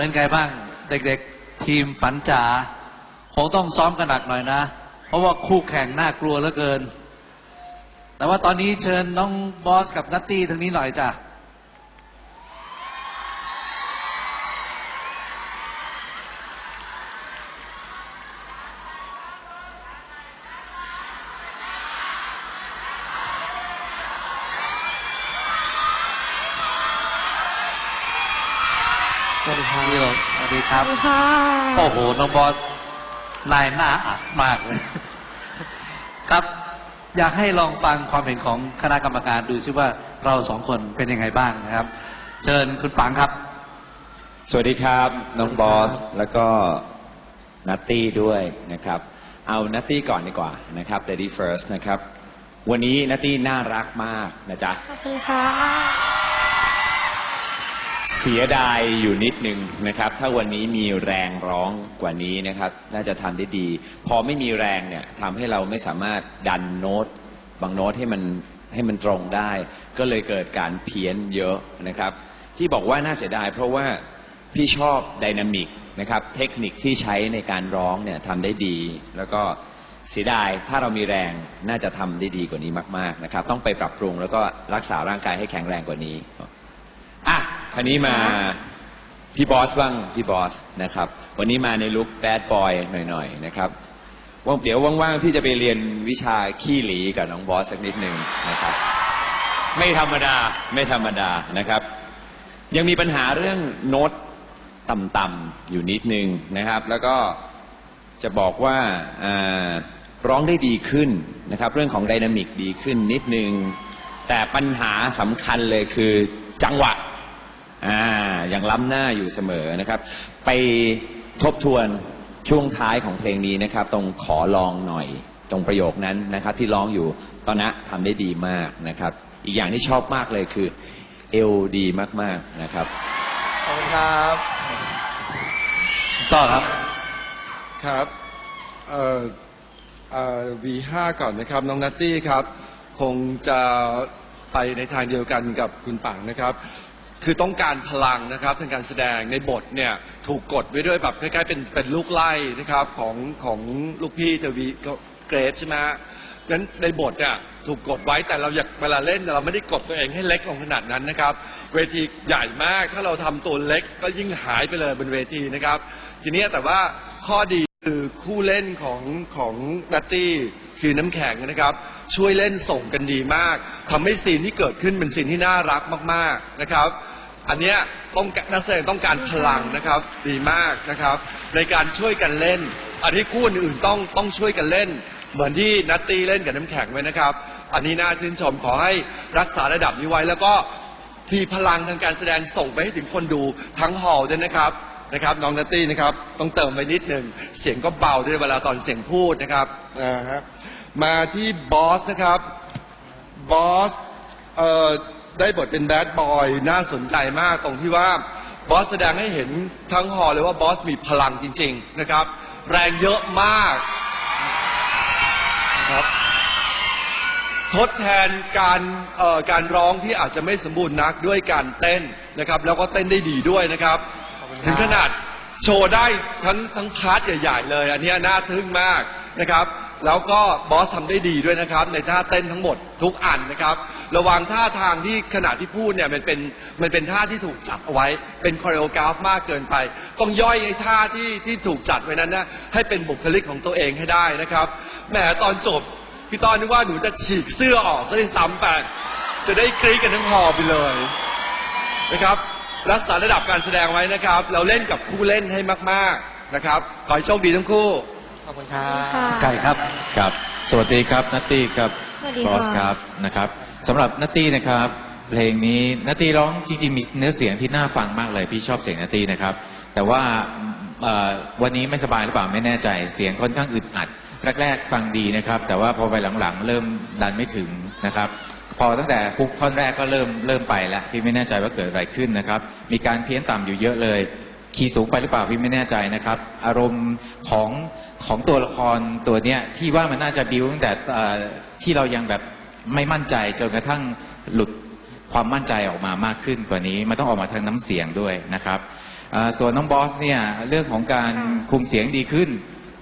เป็นไงบ้างเด็กๆทีมฝันจ๋าคงต้องซ้อมกันหนักหน่อยนะ เพราะว่าคู่แข่งน่ากลัวเหลือเกิน แต่ว่าตอนนี้เชิญน้องบอสกับนัตตี้ทางนี้หน่อยจ้ะ วัสดีครับนี่เราสวัสดีครับสวัสดีค่ะโอ้โห น้องบอสนายหน้าอัดมากเลยครับ อยากให้ลองฟังความเห็นของคณะกรรมการดูซิว่าเราสองคนเป็นยังไงบ้างนะครับ เชิญคุณปังครับ สวัสดีครับ น้องบอส แล้วก็นัตตี้ด้วยนะครับ เอานัตตี้ก่อนดีกว่านะครับ Lady First นะครับ วันนี้นัตตี้น่ารักมากนะจ๊ะ ขอบคุณค่ะ เสียดายอยู่นิดนึงนะครับ ถ้าวันนี้มีแรงร้องกว่านี้นะครับ น่าจะทำได้ดี พอไม่มีแรงเนี่ยทำให้เราไม่สามารถดันโน้ต บางโน้ตให้มันให้มันตรงได้ ก็เลยเกิดการเพี้ยนเยอะนะครับ ที่บอกว่าน่าเสียดายเพราะว่าพี่ชอบไดนามิกนะครับ เทคนิคที่ใช้ในการร้องเนี่ยทำได้ดี แล้วก็เสียดายถ้าเรามีแรงน่าจะทำได้ดีกว่านี้มาก ๆนะครับ ต้องไปปรับปรุงแล้วก็รักษาร่างกายให้แข็งแรงกว่านี้ คราวนี้มาพี่บอสบ้างพี่บอสนะครับ วันนี้มาในลุคแบดบอยหน่อยๆนะครับว่างเดี๋ยวว่างๆพี่จะไปเรียนวิชาขี้หลีกับน้องบอสสักนิดหนึ่งนะครับ ไม่ธรรมดาไม่ธรรมดานะครับ ยังมีปัญหาเรื่องโน้ตต่ำๆอยู่นิดนึงนะครับ แล้วก็จะบอกว่าอ่าร้องได้ดีขึ้นนะครับ เรื่องของไดนามิกดีขึ้นนิดนึง แต่ปัญหาสำคัญเลยคือจังหวะ อ่ายังล้ำหน้าอยู่เสมอนะครับ ไปทบทวนช่วงท้ายของเพลงนี้นะครับ ตรงขอลองหน่อย ตรงประโยคนั้นนะครับ ที่ร้องอยู่ตอนนั้นทำได้ดีมากนะครับ อีกอย่างที่ชอบมากเลยคือ เอวดีมากๆนะครับ ขอบคุณครับ ต่อครับ ครับ เอ่อเอ่อ V5 ก่อนนะครับ น้องนัตตี้ครับ คงจะไปในทางเดียวกันกับคุณปังนะครับ คือต้องการพลังนะครับทางการแสดงในบทเนี่ยถูกกดไว้ด้วยแบบคล้ายๆเป็นเป็นลูกไล่นะครับของของลูกพี่เทวีเกรฟใช่ไหมนั้นในบทเนี่ยถูกกดไว้แต่เราอยากเวลาเล่นเราไม่ได้กดตัวเองให้เล็กลงขนาดนั้นนะครับ เวทีใหญ่มากถ้าเราทำตัวเล็กก็ยิ่งหายไปเลยบนเวทีนะครับ ทีนี้แต่ว่าข้อดีคือคู่เล่นของของนัตตี้คือน้ำแข็งนะครับ ช่วยเล่นส่งกันดีมากทำให้ซีนที่เกิดขึ้นเป็นซีนที่น่ารักมาก ๆนะครับ อันเนี้ยต้องนักแสดงต้องการพลังนะครับ ดีมากนะครับ ในการช่วยกันเล่น อันที่คู่อื่นๆต้องต้องช่วยกันเล่น เหมือนที่นัตตี้เล่นกับน้ำแข็งไว้นะครับ อันนี้น่าชื่นชมขอให้รักษาระดับนี้ไว้ แล้วก็มีพลังทางการแสดงส่งไปให้ถึงคนดูทั้งฮอลล์ด้วยนะครับนะครับ น้องนัตตี้นะครับต้องเติมไปนิดหนึ่งเสียงก็เบาด้วยเวลาตอนเสียงพูดนะครับอ่าฮะมาที่บอสนะครับบอสเอ่อ ได้บทเป็นแบดบอยน่าสนใจมากตรงที่ว่าบอสแสดงให้เห็นทั้งฮอลล์เลยว่าบอสมีพลังจริง ๆนะครับ แรงเยอะมากนะครับทดแทนการเอ่อการร้องที่อาจจะไม่สมบูรณ์นักด้วยการเต้นนะครับ แล้วก็เต้นได้ดีด้วยนะครับ ถึงขนาดโชว์ได้ทั้งทั้งพาร์ทใหญ่ๆ เลย อันเนี้ยน่าทึ่งมากนะครับ แล้วก็บอสทำได้ดีด้วยนะครับ ในท่าเต้นทั้งหมดทุกอันนะครับ ระวังท่าทางที่ขณะที่พูดเนี่ยมันเป็นมันเป็นท่าที่ถูกจัดเอาไว้ เป็นคอเรโอกราฟมากเกินไป ต้องย่อยไอ้ท่าที่ที่ถูกจัดไว้นั้นนะให้เป็นบุคลิกของตัวเองให้ได้นะครับแหมตอนจบพี่ต้อนนึกว่าหนูจะฉีกเสื้อออกซะด้วยซ้ำไปจะได้กรี๊ดกันทั้งหอไปเลยนะครับรักษาระดับการแสดงไว้นะครับ เราเล่นกับคู่เล่นให้มาก ๆนะครับ ขอให้โชคดีทั้งคู่ ขอบคุณครับค่ะไก่ครับ ครับ สวัสดีครับนัตตี้ครับสวัสดีบอสค่ะครับนะครับ สำหรับนัตตี้นะครับ เพลงนี้นัตตี้ร้องจริงๆมีเนื้อเสียงที่น่าฟังมากเลย พี่ชอบเสียงนัตตี้นะครับ แต่ว่าเอ่อวันนี้ไม่สบายหรือเปล่าไม่แน่ใจเสียงค่อนข้างอึดอัด แรกๆฟังดีนะครับ แต่ว่าพอไปหลังๆ เริ่มดันไม่ถึงนะครับ พอตั้งแต่ฮุกท่อนแรกก็เริ่มเริ่มไปแล้วพี่ไม่แน่ใจว่าเกิดอะไรขึ้นนะครับ มีการเพี้ยนต่ำอยู่เยอะเลย คีย์สูงไปหรือเปล่าพี่ไม่แน่ใจนะครับ อารมณ์ของของตัวละครตัวเนี้ยพี่ว่ามันน่าจะบิวตั้งแต่เอ่อที่เรายังแบบ ไม่มั่นใจจนกระทั่งหลุดความมั่นใจออกมามากขึ้นกว่านี้มันต้องออกมาทางน้ำเสียงด้วยนะครับส่วนน้องบอสเนี่ยเรื่องของการคุมเสียงดีขึ้น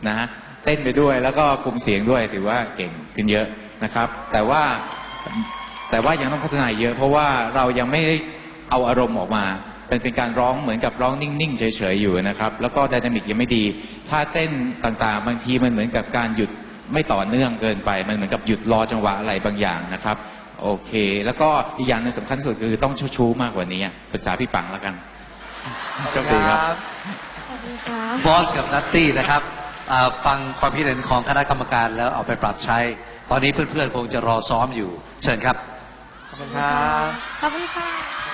นะฮะเต้นไปด้วยแล้วก็คุมเสียงด้วยถือว่าเก่งขึ้นเยอะนะครับ แต่ว่าแต่ว่ายังต้องพัฒนาเยอะ เพราะว่าเรายังไม่ได้เอาอารมณ์ออกมาเป็นเป็นการร้องเหมือนกับร้องนิ่งๆเฉยๆอยู่นะครับ แล้วก็ไดนามิกยังไม่ดี ถ้าเต้นต่างๆ บางทีมันเหมือนกับการหยุด ไม่ต่อเนื่องเกินไป มันเหมือนกับหยุดรอจังหวะอะไรบางอย่างนะครับ โอเค แล้วก็อีกอย่างหนึงสำคัญที่สุดคือต้องชู้ๆมากกว่านี้ปรึกษาพี่ปังแล้วกันโชคดีครับขอบคุณค่ะบอสกับนัตตี้นะครับอ่าฟังความคิดเห็นของคณะกรรมการแล้วเอาไปปรับใช้ ตอนนี้เพื่อนๆคงจะรอซ้อมอยู่ เชิญครับ ขอบคุณค่ะ